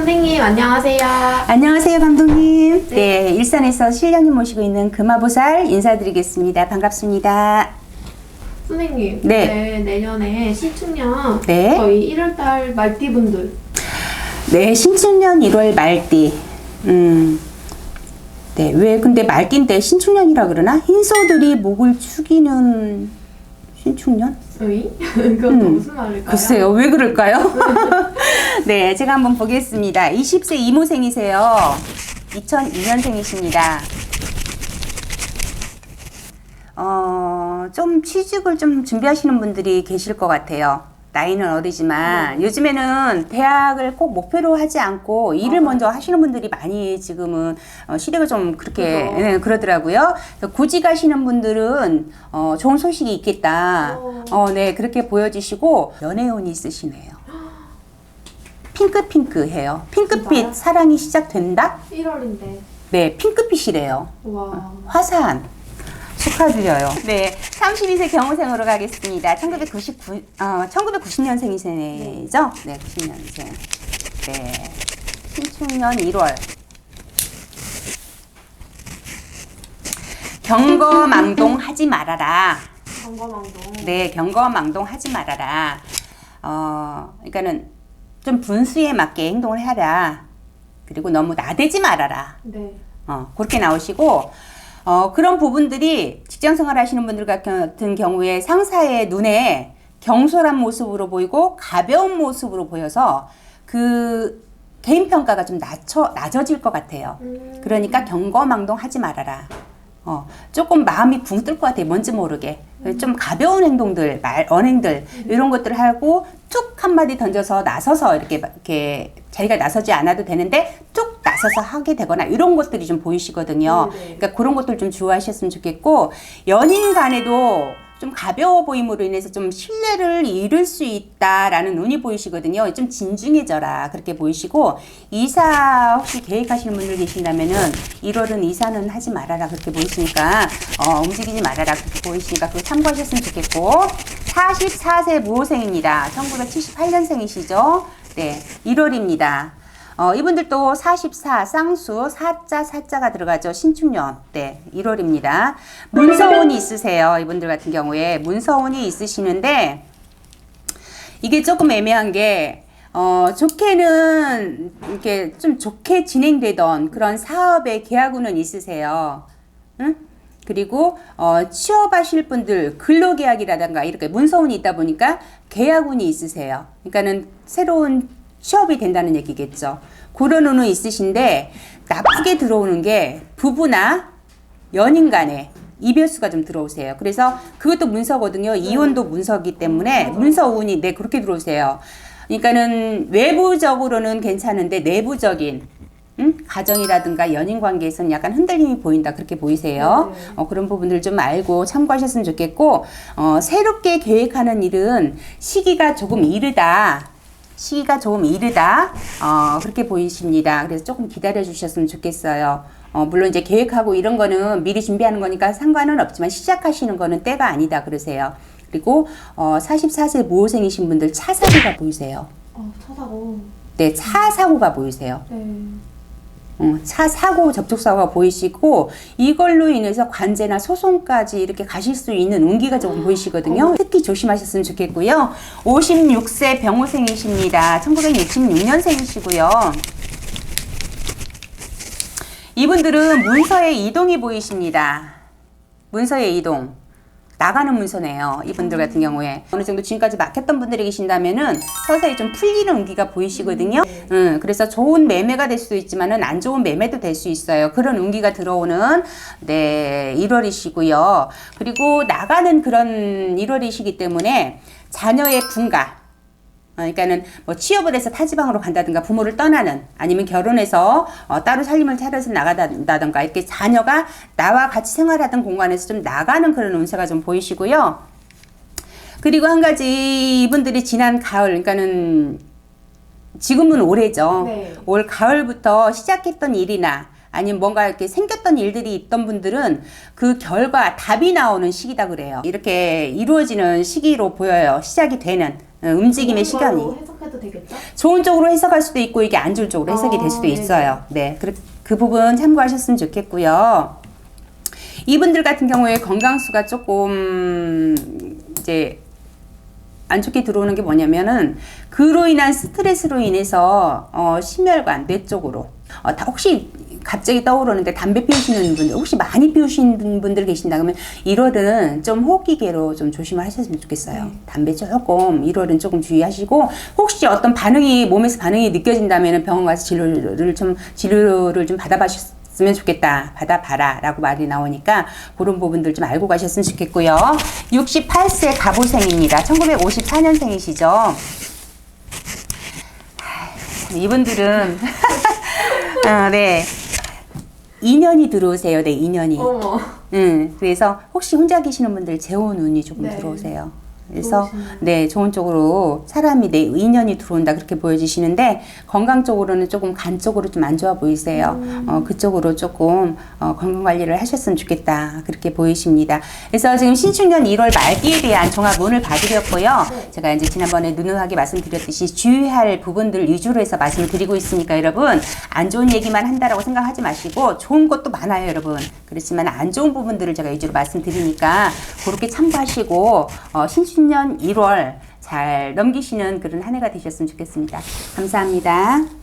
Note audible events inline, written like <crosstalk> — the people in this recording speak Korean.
선생님 안녕하세요. 안녕하세요, 감독님. 네, 일산에서 신령님 모시고 있는 금화보살 인사드리겠습니다. 반갑습니다. 선생님, 네. 네, 내년에 신축년 네. 저희 1월달 말띠분들 네, 신축년 1월 말띠. 음. 네, 왜 근데 말띠인데 신축년이라 그러나? 흰소들이 목을 축이는 신축년? 의? <laughs> 그건 또 무슨 말일까요? 음. 글쎄요, 왜 그럴까요? <laughs> <laughs> 네, 제가 한번 보겠습니다. 20세 이모생이세요. 2002년생이십니다. 어, 좀 취직을 좀 준비하시는 분들이 계실 것 같아요. 나이는 어리지만 요즘에는 대학을 꼭 목표로 하지 않고 일을 먼저 하시는 분들이 많이 지금은 어, 시대가 좀 그렇게. 예, 그러더라고요. 구직 하시는 분들은 어, 좋은 소식이 있겠다. 어. 어, 네, 그렇게 보여지시고 연애운이 있으시네요. 핑크핑크해요. 핑크빛 진짜요? 사랑이 시작된다? 1월인데 네, 핑크빛이래요. 와 화사한 축하드려요. 네, 32세 경호생으로 가겠습니다. 1999, 어, 1990년생이세죠? 네, 90년생. 네, 신축년 1월. 경거망동 하지 말아라. 경거망동. 네, 경거망동 하지 말아라. 어, 그러니까는 좀 분수에 맞게 행동을 해라. 그리고 너무 나대지 말아라. 네. 어, 그렇게 나오시고, 어, 그런 부분들이 직장 생활 하시는 분들 같은 경우에 상사의 눈에 경솔한 모습으로 보이고 가벼운 모습으로 보여서 그 개인 평가가 좀 낮춰, 낮아질 것 같아요. 음. 그러니까 경거망동 하지 말아라. 어, 조금 마음이 붕 뜰 것 같아요. 뭔지 모르게. 좀 가벼운 행동들, 말, 언행들, 이런 것들을 하고 툭 한마디 던져서 나서서 이렇게, 이렇게 자기가 나서지 않아도 되는데 툭 나서서 하게 되거나 이런 것들이 좀 보이시거든요. 네네. 그러니까 그런 것들 좀 주의하셨으면 좋겠고, 연인 간에도 좀 가벼워 보임으로 인해서 좀 신뢰를 잃을 수 있다라는 눈이 보이시거든요. 좀 진중해져라 그렇게 보이시고 이사 혹시 계획하시는 분들 계신다면은 1월은 이사는 하지 말아라 그렇게 보이시니까 어, 움직이지 말아라 그렇게 보이시니까 그거 참고하셨으면 좋겠고 44세 무호생입니다. 1978년생이시죠? 네, 1월입니다. 어, 이분들도 44 쌍수 사자 사자가 들어가죠. 신축년. 네, 1월입니다. 문서운이 있으세요. 이분들 같은 경우에 문서운이 있으시는데 이게 조금 애매한 게 어, 좋게는 이렇게 좀 좋게 진행되던 그런 사업의 계약운은 있으세요. 응? 그리고 어, 취업하실 분들 근로계약이라든가 이렇게 문서운이 있다 보니까 계약운이 있으세요. 그러니까는 새로운 취업이 된다는 얘기겠죠. 그런 운은 있으신데 나쁘게 들어오는 게 부부나 연인 간에 이별수가 좀 들어오세요. 그래서 그것도 문서거든요. 이혼도 문서기 때문에 문서 운이 네 그렇게 들어오세요. 그러니까는 외부적으로는 괜찮은데 내부적인 음? 가정이라든가 연인 관계에서는 약간 흔들림이 보인다 그렇게 보이세요. 네. 어, 그런 부분들 좀 알고 참고하셨으면 좋겠고 어, 새롭게 계획하는 일은 시기가 조금 이르다. 시기가 조금 이르다. 어, 그렇게 보이십니다. 그래서 조금 기다려 주셨으면 좋겠어요. 어, 물론 이제 계획하고 이런 거는 미리 준비하는 거니까 상관은 없지만 시작하시는 거는 때가 아니다 그러세요. 그리고 어, 44세 모호생이신 분들 차 사고가 보이세요. 어, 쳐다고. 네, 차 사고가 보이세요. 네. 어, 차 사고 접촉 사고가 보이시고 이걸로 인해서 관제나 소송까지 이렇게 가실 수 있는 운기가 조금 보이시거든요. 특히 조심하셨으면 좋겠고요. 56세 병호생이십니다. 1966년생이시고요. 이분들은 문서의 이동이 보이십니다. 문서의 이동. 나가는 문서네요. 이분들 같은 경우에 어느 정도 지금까지 막혔던 분들이 계신다면은 서서히 좀 풀리는 운기가 보이시거든요. 네. 음, 그래서 좋은 매매가 될 수도 있지만은 안 좋은 매매도 될 수 있어요. 그런 운기가 들어오는 네 1월이시고요. 그리고 나가는 그런 1월이시기 때문에 자녀의 분가 어, 그러니까는 뭐 취업을 해서 타지방으로 간다든가 부모를 떠나는 아니면 결혼해서 어, 따로 살림을 차려서 나가다든가 이렇게 자녀가 나와 같이 생활하던 공간에서 좀 나가는 그런 운세가 좀 보이시고요. 그리고 한 가지 이분들이 지난 가을 그러니까는 지금은 올해죠. 네. 올 가을부터 시작했던 일이나 아니면 뭔가 이렇게 생겼던 일들이 있던 분들은 그 결과 답이 나오는 시기다 그래요. 이렇게 이루어지는 시기로 보여요. 시작이 되는 어, 움직임의 그런 걸로 시간이. 해석해도 해도 되겠죠? 좋은 쪽으로 해석할 수도 있고 이게 안 좋은 쪽으로 해석이 될 수도 어, 네네. 있어요. 네, 그, 그 부분 참고하셨으면 좋겠고요. 이분들 같은 경우에 건강수가 조금 이제 안 좋게 들어오는 게 뭐냐면은 그로 인한 스트레스로 인해서 어, 심혈관 뇌 쪽으로 어, 다 혹시 갑자기 떠오르는데 담배 피우시는 분들 혹시 많이 피우시는 분들 계신다 그러면 1월은 좀 호기계로 좀 조심을 하셨으면 좋겠어요. 담배 조금 1월은 조금 주의하시고 혹시 어떤 반응이 몸에서 반응이 느껴진다면 병원 가서 진료를 좀 진료를 좀 받아보셨으면 좋겠다. 받아봐라 라고 말이 나오니까 그런 부분들 좀 알고 가셨으면 좋겠고요. 68세 가보생입니다. 1954년생이시죠. 이분들은 <laughs> 아, 네. 2년이 들어오세요. 네, 2년이. 어머. 음, 그래서 혹시 혼자 계시는 분들 재혼 운이 조금 네. 들어오세요. 그래서. 네 좋은 쪽으로 사람이 내 인연이 들어온다 그렇게 보여지시는데 건강 쪽으로는 조금 간 쪽으로 좀 안 좋아 보이세요. 음. 어, 그쪽으로 조금 어, 건강 관리를 하셨으면 좋겠다 그렇게 보이십니다. 그래서 지금 신축년 1월 말기에 대한 종합문을 봐드렸고요. 네. 제가 이제 지난번에 누누하게 말씀드렸듯이 주의할 부분들 위주로 해서 말씀을 드리고 있으니까 여러분 안 좋은 얘기만 한다라고 생각하지 마시고 좋은 것도 많아요 여러분. 그렇지만 안 좋은 부분들을 제가 위주로 말씀드리니까 그렇게 참고하시고 어, 신축 년 1월 잘 넘기시는 그런 한 해가 되셨으면 좋겠습니다. 감사합니다.